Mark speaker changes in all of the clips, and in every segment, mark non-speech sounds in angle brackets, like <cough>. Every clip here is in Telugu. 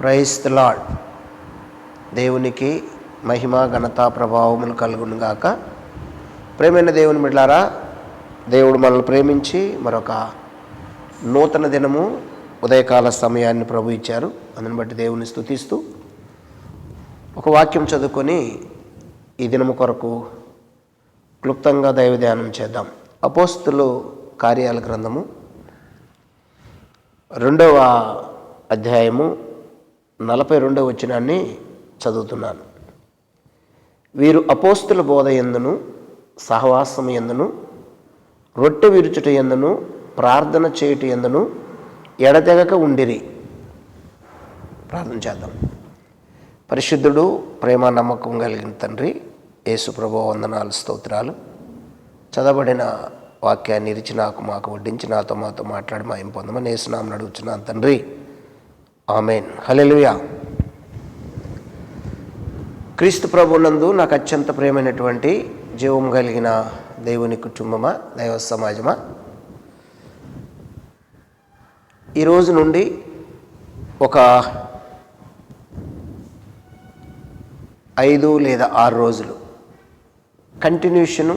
Speaker 1: ప్రైస్ ద లాడ్ దేవునికి మహిమ ఘనత ప్రభావములు కలుగును గాక. ప్రేమైన దేవుని బిడ్లారా దేవుడు మనల్ని ప్రేమించి మరొక నూతన దినము ఉదయకాల సమయాన్ని ప్రభు ఇచ్చారు. అందుని బట్టి దేవుని స్తుతిస్తూ ఒక వాక్యం చదువుకొని ఈ దినము కొరకు క్లుప్తంగా దైవ ధ్యానం చేద్దాం. అపోస్తులు కార్యాల గ్రంథము రెండవ అధ్యాయము నలభై రెండవ వచనాన్ని చదువుతున్నాను. వీరు అపోస్తుల బోధ ఎందును సహవాసం ఎందును రొట్టె విరుచుట ఎందును ప్రార్థన చేయుట ఎందును ఎడతెగక ఉండిరి. ప్రార్థన చేద్దాం. పరిశుద్ధుడు ప్రేమ నమ్మకం కలిగిన తండ్రి యేసు ప్రభు వందనాలు స్తోత్రాలు. చదవబడిన వాక్యాన్ని ఇరిచి నాకు మాకు వడ్డించి నాతో మాతో మాట్లాడి మా ఏం పొందమని యేసునామని అడుగుతున్నాను తండ్రి. ఆమెన్. హలెలుయా క్రీస్తు ప్రభునందు నాకు అత్యంత ప్రేమైనటువంటి జీవం కలిగిన దేవుని కుటుంబమా దైవ సమాజమా? ఈ రోజు నుండి ఒక ఐదు లేదా ఆరు రోజులు కంటిన్యూషను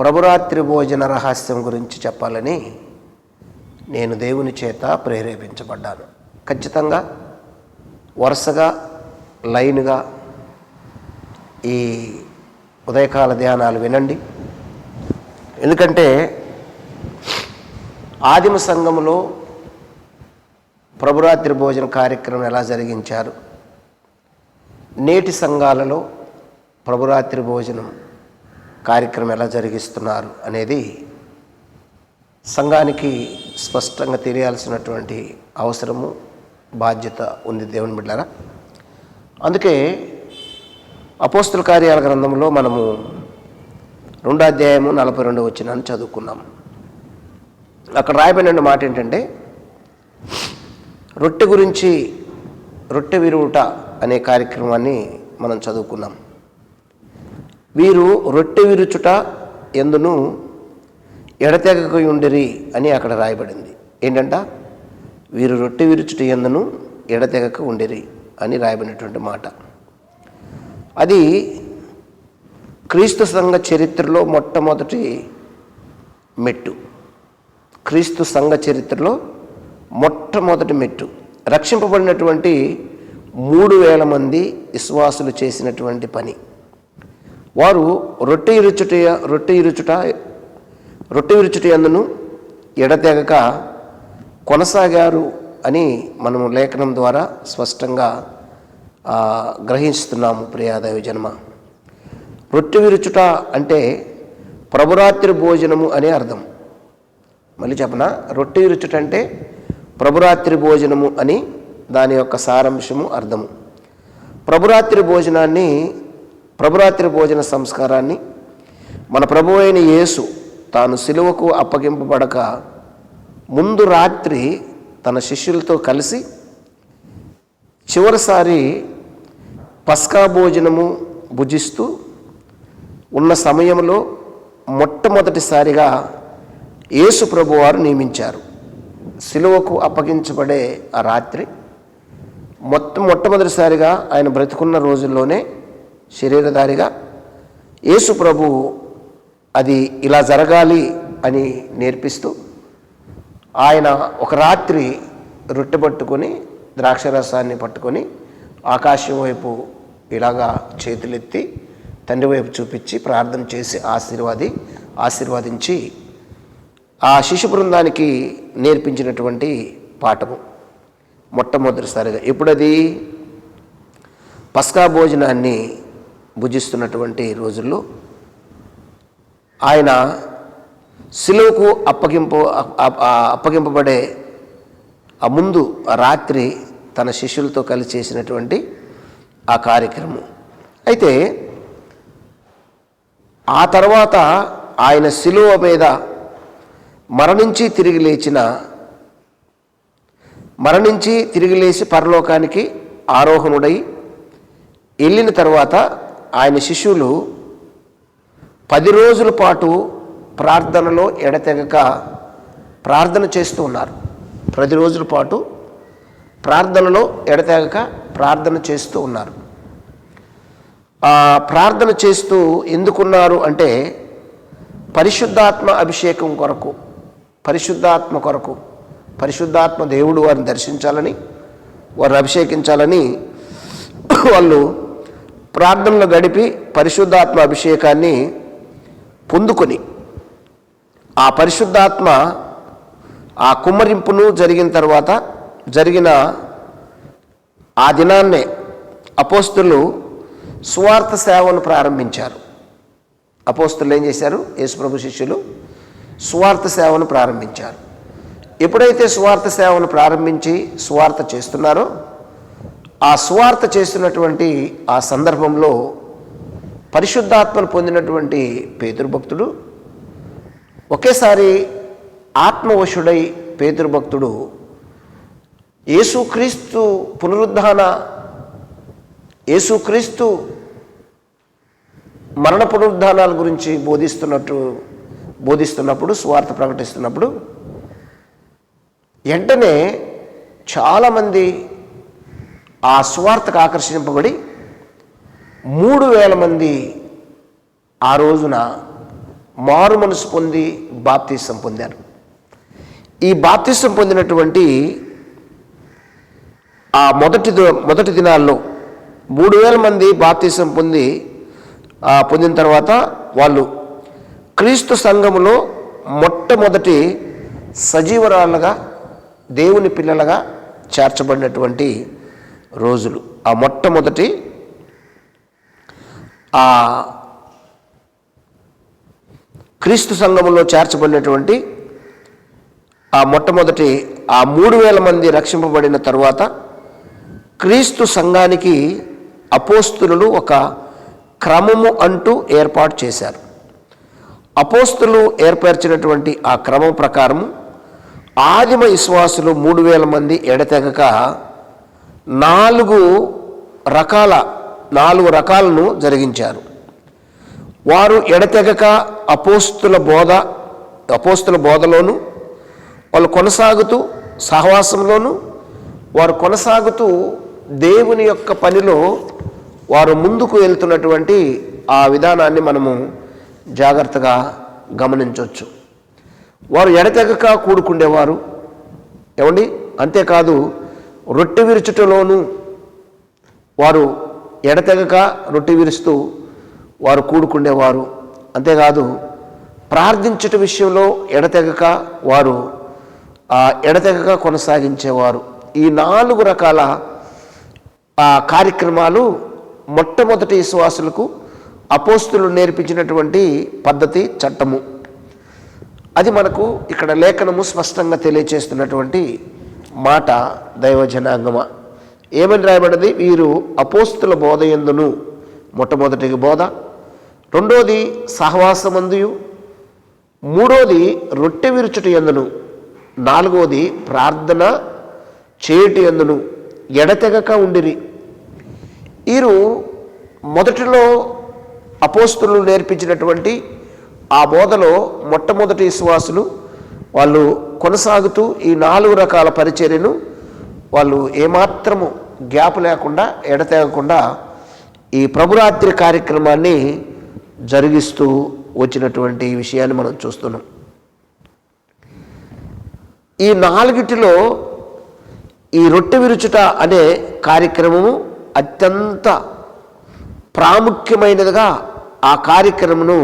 Speaker 1: ప్రభురాత్రి భోజన రహస్యం గురించి చెప్పాలని నేను దేవుని చేత ప్రేరేపించబడ్డాను. ఖచ్చితంగా వరుసగా లైన్గా ఈ ఉదయకాల ధ్యానాలు వినండి. ఎందుకంటే ఆదిమ సంఘములో ప్రభురాత్రి భోజన కార్యక్రమం ఎలా జరిగించారు? నేటి సంఘాలలో ప్రభురాత్రి భోజనం కార్యక్రమం ఎలా జరిగిస్తున్నారు అనేది సంఘానికి స్పష్టంగా తెలియాల్సినటువంటి అవసరము బాధ్యత ఉంది దేవుని బిడ్డారా? అందుకే అపోస్తుల కార్యాల గ్రంథంలో మనము రెండో అధ్యాయము నలభై రెండు వచ్చినాన్ని చదువుకున్నాం. అక్కడ రాయబడిన మాట ఏంటంటే రొట్టె గురించి రొట్టె విరువుట అనే కార్యక్రమాన్ని మనం చదువుకున్నాం. వీరు రొట్టె విరుచుట ఎందును ఎడతెగక ఉండిరి అని అక్కడ రాయబడింది. ఏంటంట? వీరు రొట్టె విరుచుట ఎందును ఎడతెగక ఉండిరి అని రాయబడినటువంటి మాట. అది క్రీస్తు సంఘ చరిత్రలో మొట్టమొదటి మెట్టు. క్రీస్తు సంఘ చరిత్రలో మొట్టమొదటి మెట్టు. రక్షింపబడినటువంటి మూడు వేల మంది విశ్వాసులు చేసినటువంటి పని. వారు రొట్టె ఇరుచుట రొట్టె ఇరుచుట రొట్టె విరుచుటి అందును ఎడతెగక కొనసాగారు అని మనము లేఖనం ద్వారా స్పష్టంగా గ్రహిస్తున్నాము ప్రియాదేవి జన్మ. రొట్టె విరుచుట అంటే ప్రభురాత్రి భోజనము అనే అర్థం. మళ్ళీ చెప్పనా? రొట్టె విరుచుట అంటే ప్రభురాత్రి భోజనము అని దాని యొక్క సారాంశము అర్థము. ప్రభురాత్రి భోజనాన్ని ప్రభురాత్రి భోజన సంస్కారాన్ని మన ప్రభు అయిన యేసు తాను సిలువకు అప్పగింపబడక ముందు రాత్రి తన శిష్యులతో కలిసి చివరిసారి పస్కా భోజనము భుజిస్తూ ఉన్న సమయంలో మొట్టమొదటిసారిగా యేసు ప్రభువారు నియమించారు. సిలువకు అప్పగించబడే ఆ రాత్రి మొత్తం మొట్టమొదటిసారిగా ఆయన బ్రతుకున్న రోజుల్లోనే శరీరధారిగా యేసు ప్రభు అది ఇలా జరగాలి అని నేర్పిస్తూ ఆయన ఒక రాత్రి రొట్టె పట్టుకొని ద్రాక్షరసాన్ని పట్టుకొని ఆకాశం వైపు ఇలాగా చేతులెత్తి తండ్రి వైపు చూపించి ప్రార్థన చేసి ఆశీర్వాది ఆశీర్వదించి ఆ శిశు బృందానికి నేర్పించినటువంటి పాఠము మొట్టమొదటిసారిగా. ఇప్పుడది పస్కా భోజనాన్ని భుజిస్తున్నటువంటి రోజుల్లో ఆయన సిలువుకు అప్పగింపు అప్పగింపబడే ఆ ముందు రాత్రి తన శిష్యులతో కలిసి చేసినటువంటి ఆ కార్యక్రమం. అయితే ఆ తర్వాత ఆయన సిలువ మీద మరణించి తిరిగి లేచిన మరణించి తిరిగి లేచి పరలోకానికి ఆరోహణుడై వెళ్ళిన తర్వాత ఆయన శిష్యులు పది రోజుల పాటు ప్రార్థనలో ఎడతెగక ప్రార్థన చేస్తూ ఉన్నారు. పది రోజుల పాటు ప్రార్థనలో ఎడతెగక ప్రార్థన చేస్తూ ఉన్నారు. ప్రార్థన చేస్తూ ఎందుకున్నారు అంటే పరిశుద్ధాత్మ అభిషేకం కొరకు పరిశుద్ధాత్మ కొరకు పరిశుద్ధాత్మ దేవుడు వారిని దర్శించాలని వారిని అభిషేకించాలని <coughs> వాళ్ళు ప్రార్థనలు గడిపి పరిశుద్ధాత్మ అభిషేకాన్ని పొందుకొని ఆ పరిశుద్ధాత్మ ఆ కుమ్మరింపును జరిగిన తర్వాత జరిగిన ఆ దినాన్నే అపోస్తులు సువార్త సేవను ప్రారంభించారు. అపోస్తులు ఏం చేశారు? యేసుప్రభు శిష్యులు సువార్త సేవను ప్రారంభించారు. ఎప్పుడైతే సువార్త సేవను ప్రారంభించి సువార్త చేస్తున్నారో ఆ సువార్త చేస్తున్నటువంటి ఆ సందర్భంలో పరిశుద్ధాత్మను పొందినటువంటి పేతురుభక్తుడు ఒకేసారి ఆత్మవశుడై పేతురుభక్తుడు యేసుక్రీస్తు పునరుద్ధాన యేసుక్రీస్తు మరణ పునరుద్ధానాల గురించి బోధిస్తున్నట్టు బోధిస్తున్నప్పుడు స్వార్థ ప్రకటిస్తున్నప్పుడు వెంటనే చాలామంది ఆ స్వార్థకు ఆకర్షింపబడి మూడు వేల మంది ఆ రోజున మారు మనసు పొంది బాప్తీసం పొందారు. ఈ బాప్తీసం పొందినటువంటి ఆ మొదటి మొదటి దినాల్లో మూడు వేల మంది బాప్తీసం పొంది పొందిన తర్వాత వాళ్ళు క్రీస్తు సంఘములో మొట్టమొదటి సజీవరాలుగా దేవుని పిల్లలుగా చేర్చబడినటువంటి రోజులు. ఆ మొట్టమొదటి ఆ క్రీస్తు సంఘములో చేర్చబడినటువంటి ఆ మొట్టమొదటి ఆ మూడు వేల మంది రక్షింపబడిన తర్వాత క్రీస్తు సంఘానికి అపోస్తులు ఒక క్రమము అంటూ ఏర్పాటు చేశారు. అపోస్తులు ఏర్పరిచినటువంటి ఆ క్రమం ప్రకారం ఆదిమ విశ్వాసులు మూడు వేల మంది ఎడతెగక నాలుగు రకాల నాలుగు రకాలను జరిగించారు. వారు ఎడతెగక అపోస్తుల బోధ అపోస్తుల బోధలోను వాళ్ళు కొనసాగుతూ సహవాసంలోను వారు కొనసాగుతూ దేవుని యొక్క పనిలో వారు ముందుకు వెళ్తున్నటువంటి ఆ విధానాన్ని మనము జాగ్రత్తగా గమనించవచ్చు. వారు ఎడతెగక కూడుకుండేవారు. ఏమండి? అంతేకాదు రొట్టె విరుచుటలోనూ వారు ఎడతెగక రొట్టె విరుస్తూ వారు కూడుకుండేవారు. అంతేకాదు ప్రార్థించుట విషయంలో ఎడతెగక వారు ఆ ఎడతెగక కొనసాగించేవారు. ఈ నాలుగు రకాల కార్యక్రమాలు మొట్టమొదటి విశ్వాసులకు అపోస్తులు నేర్పించినటువంటి పద్ధతి చట్టము. అది మనకు ఇక్కడ లేఖనము స్పష్టంగా తెలియచేస్తున్నటువంటి మాట దైవజనాంగమ. ఏమని రాయబడింది? వీరు అపోస్తుల బోధ ఎందును మొట్టమొదటి బోధ. రెండోది సహవాసమందుయు. మూడోది రొట్టె విరుచుట ఎందును నాలుగోది ప్రార్థన చేయుట ఎందును ఎడతెగక ఉండిరి. వీరు మొదటిలో అపోస్తులు నేర్పించినటువంటి ఆ బోధలో మొట్టమొదటి విశ్వాసులు వాళ్ళు కొనసాగుతూ ఈ నాలుగు రకాల పరిచర్యను వాళ్ళు ఏమాత్రము గ్యాప్ లేకుండా ఎడతెగకుండా ఈ ప్రభురాత్రి కార్యక్రమాన్ని జరిగిస్తూ వచ్చినటువంటి విషయాన్ని మనం చూస్తున్నాం. ఈ నాలుగిటిలో ఈ రొట్టె విరుచుట అనే కార్యక్రమము అత్యంత ప్రాముఖ్యమైనదిగా ఆ కార్యక్రమను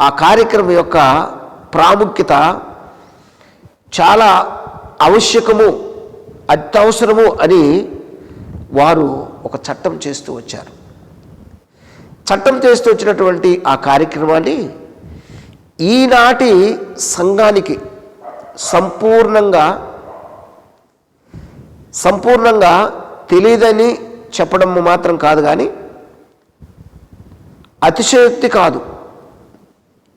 Speaker 1: ఆ కార్యక్రమం యొక్క ప్రాముఖ్యత చాలా ఆవశ్యకము అత్యవసరము అని వారు ఒక చట్టం చేస్తూ వచ్చారు. చట్టం చేస్తూ వచ్చినటువంటి ఆ కార్యక్రమాన్ని ఈనాటి సంఘానికి సంపూర్ణంగా సంపూర్ణంగా తెలియదని చెప్పడం మాత్రం కాదు కానీ అతిశయోక్తి కాదు.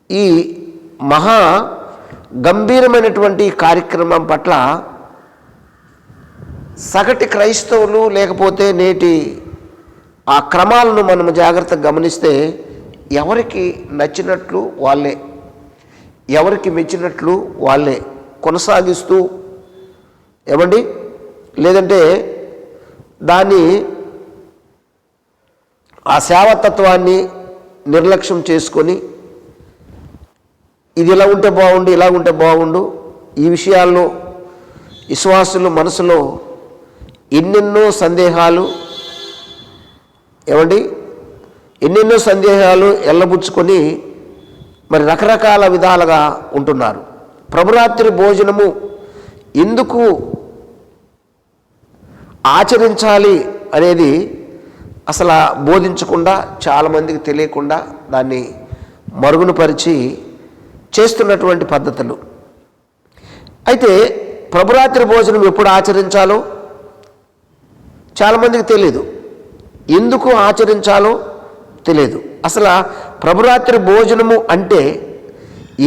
Speaker 1: ఈ మహా గంభీరమైనటువంటి కార్యక్రమం పట్ల సగటి క్రైస్తవులు లేకపోతే నేటి ఆ క్రమాలను మనం జాగ్రత్తగా గమనిస్తే ఎవరికి నచ్చినట్లు వాళ్ళే. ఎవరికి మెచ్చినట్లు వాళ్ళే. కొనసాగిస్తూ ఏమండి? లేదంటే దాన్ని ఆ సేవతత్వాన్ని నిర్లక్ష్యం చేసుకొని ఇది ఇలా ఉంటే బాగుండు ఇలా ఉంటే బాగుండు ఈ విషయాల్లో విశ్వాసులు మనసులో ఎన్నెన్నో సందేహాలు ఏమండి? ఎన్నెన్నో సందేహాలు ఎల్లబుచ్చుకొని మరి రకరకాల విధాలుగా ఉంటున్నారు. ప్రభురాత్రి భోజనము ఎందుకు ఆచరించాలి అనేది అసలు బోధించకుండా చాలామందికి తెలియకుండా దాన్ని మరుగునపరిచి చేస్తున్నటువంటి పద్ధతులు. అయితే ప్రభురాత్రి భోజనం ఎప్పుడు ఆచరించాలో చాలామందికి తెలియదు ఎందుకు ఆచరించాలో తెలియదు అసలు ప్రభురాత్రి భోజనము అంటే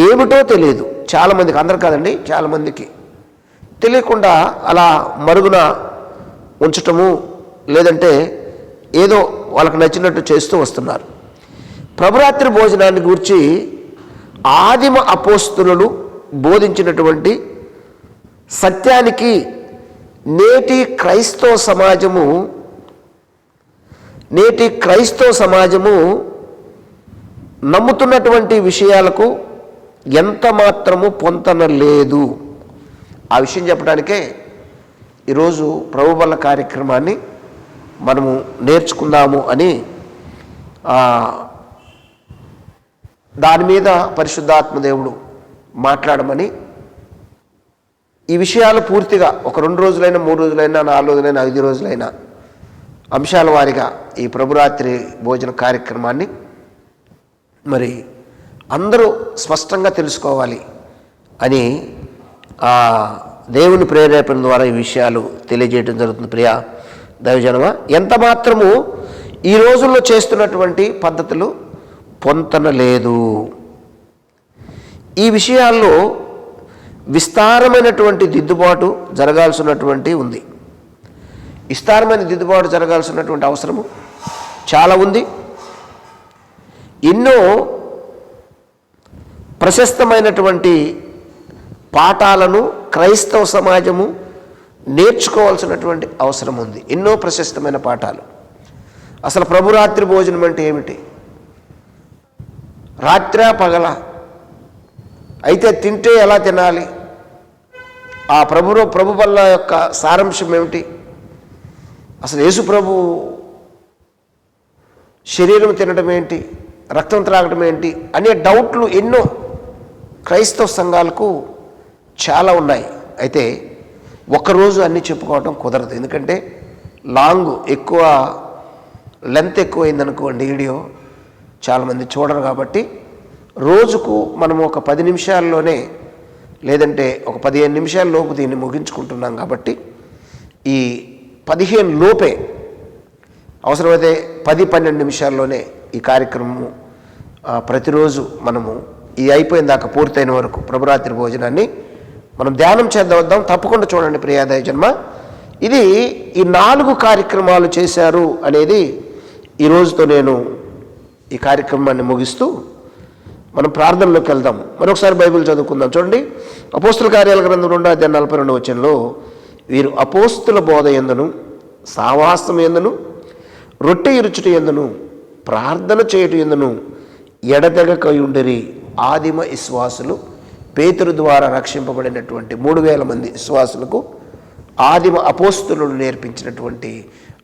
Speaker 1: ఏమిటో తెలియదు చాలామందికి అందరు కాదండి చాలామందికి తెలియకుండా అలా మరుగున ఉంచటము లేదంటే ఏదో వాళ్ళకి నచ్చినట్టు చేస్తూ వస్తున్నారు. ప్రభురాత్రి భోజనాన్ని గురించి ఆదిమ అపోస్తులను బోధించినటువంటి సత్యానికి నేటి క్రైస్తవ సమాజము నేటి క్రైస్తవ సమాజము నమ్ముతున్నటువంటి విషయాలకు ఎంత మాత్రము పొంతన లేదు. ఆ విషయం చెప్పడానికే ఈరోజు ప్రభుబల కార్యక్రమాన్ని మనము నేర్చుకుందాము అని దాని మీద పరిశుద్ధాత్మదేవుడు మాట్లాడమని ఈ విషయాలు పూర్తిగా ఒక రెండు రోజులైనా మూడు రోజులైనా నాలుగు రోజులైనా ఐదు రోజులైనా అంశాల వారిగా ఈ ప్రభురాత్రి భోజన కార్యక్రమాన్ని మరి అందరూ స్పష్టంగా తెలుసుకోవాలి అని ఆ దేవుని ప్రేరేపణ ద్వారా ఈ విషయాలు తెలియజేయడం జరుగుతుంది. ప్రియా దైవజనమ ఎంత మాత్రము ఈ రోజుల్లో చేస్తున్నటువంటి పద్ధతులు పొంతన లేదు. ఈ విషయాల్లో విస్తారమైనటువంటి దిద్దుబాటు జరగాల్సినటువంటి ఉంది. విస్తారమైన దిద్దుబాటు జరగాల్సినటువంటి అవసరము చాలా ఉంది. ఎన్నో ప్రశస్తమైనటువంటి పాఠాలను క్రైస్తవ సమాజము నేర్చుకోవాల్సినటువంటి అవసరం ఉంది. ఎన్నో ప్రశస్తమైన పాఠాలు. అసలు ప్రభురాత్రి భోజనం అంటే ఏమిటి? రాత్ర పగల అయితే తింటే ఎలా తినాలి? ఆ ప్రభులో ప్రభు వల్ల యొక్క సారాంశం ఏమిటి? అసలు యేసు ప్రభు శరీరం తినడం ఏంటి? రక్తం త్రాగడం ఏంటి? అనే డౌట్లు ఎన్నో క్రైస్తవ సంఘాలకు చాలా ఉన్నాయి. అయితే ఒక్కరోజు అన్నీ చెప్పుకోవటం కుదరదు. ఎందుకంటే లాంగ్ ఎక్కువ లెంత్ ఎక్కువ అయిందనుకోండి వీడియో చాలామంది చూడరు కాబట్టి రోజుకు మనము ఒక పది నిమిషాల్లోనే లేదంటే ఒక పదిహేను నిమిషాల్లోపు దీన్ని ముగించుకుంటున్నాం కాబట్టి ఈ పదిహేను లోపే అవసరమైతే పది పన్నెండు నిమిషాల్లోనే ఈ కార్యక్రమము ప్రతిరోజు మనము ఈ అయిపోయిన దాకా పూర్తయిన వరకు ప్రభురాత్రి భోజనాన్ని మనం ధ్యానం చేద్దాం తప్పకుండా చూడండి ప్రియాదయ జన్మ. ఇది ఈ నాలుగు కార్యక్రమాలు చేశారు అనేది ఈ రోజుతో నేను ఈ కార్యక్రమాన్ని ముగిస్తూ మనం ప్రార్థనలోకి వెళ్దాం. మరొకసారి బైబిల్ చదువుకుందాం. చూడండి అపోస్తుల కార్యాల గ్రంథం రెండు అధ్యాయం నలభై రెండు వచ్చంలో వీరు అపోస్తుల బోధ ఎందును సావాసం ఎందును రొట్టె ఇరుచుట ఎందును ప్రార్థన చేయుట ఎందును ఎడతెగకయుండిరి ఆదిమ విశ్వాసులు పేతురు ద్వారా రక్షింపబడినటువంటి మూడు వేల మంది విశ్వాసులకు ఆదిమ అపోస్తులను నేర్పించినటువంటి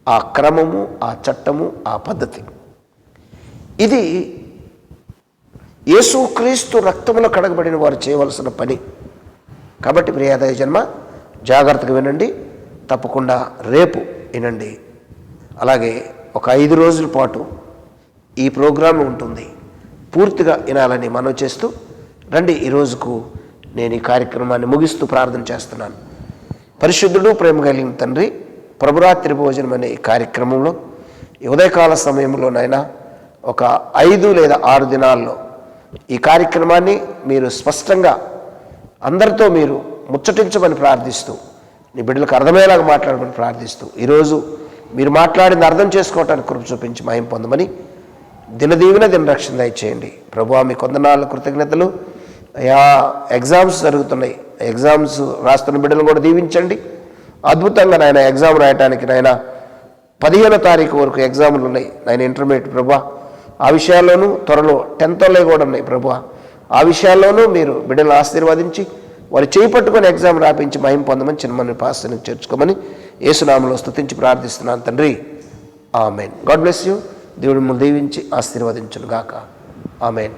Speaker 1: ఆ క్రమము ఆ చట్టము ఆ పద్ధతి. ఇది యేసుక్రీస్తు రక్తములో కడగబడిన వారు చేయవలసిన పని. కాబట్టి ప్రియాదయ జన్మ జాగ్రత్తగా వినండి. తప్పకుండా రేపు వినండి. అలాగే ఒక ఐదు రోజుల పాటు ఈ ప్రోగ్రాం ఉంటుంది. పూర్తిగా వినాలని మనం చేస్తూ రండి ఈరోజుకు నేను ఈ కార్యక్రమాన్ని ముగిస్తూ ప్రార్థన చేస్తున్నాను. పరిశుద్ధుడు ప్రేమ కలిగిన తండ్రి ప్రభురాత్రి భోజనం అనే ఈ కార్యక్రమంలో ఉదయకాల సమయంలోనైనా ఒక ఐదు లేదా ఆరు దినాల్లో ఈ కార్యక్రమాన్ని మీరు స్పష్టంగా అందరితో మీరు ముచ్చటించమని ప్రార్థిస్తూ నీ బిడ్డలకు అర్థమయ్యేలాగా మాట్లాడమని ప్రార్థిస్తూ ఈరోజు మీరు మాట్లాడింది అర్థం చేసుకోవటానికి కృప చూపించి మహిం పొందమని దినదీవిన దినరక్షణ దయచేయండి. ప్రభు మీ కొందనాళ్ళ కృతజ్ఞతలు. అయా ఎగ్జామ్స్ జరుగుతున్నాయి. ఎగ్జామ్స్ రాస్తున్న బిడ్డలు కూడా దీవించండి. అద్భుతంగా నాయన ఎగ్జామ్ రాయటానికి నాయన పదిహేనో తారీఖు వరకు ఎగ్జాములు ఉన్నాయి. నాయన ఇంటర్మీడియట్ ప్రభా ఆ విషయాల్లోనూ త్వరలో టెన్త్లో కూడా ఉన్నాయి ప్రభు ఆ విషయాల్లోనూ మీరు బిడ్డలు ఆశీర్వదించి వారు చేయి ఎగ్జామ్ రాపించి మహిం పొందమని చిన్నమని పాస్టర్ని చేర్చుకోమని ఏసునామలో స్థుతించి ప్రార్థిస్తున్నాను తండ్రి. ఆమెన్. God bless you. దేవుడు దీవించి ఆశీర్వదించును గాక ఆమెన్.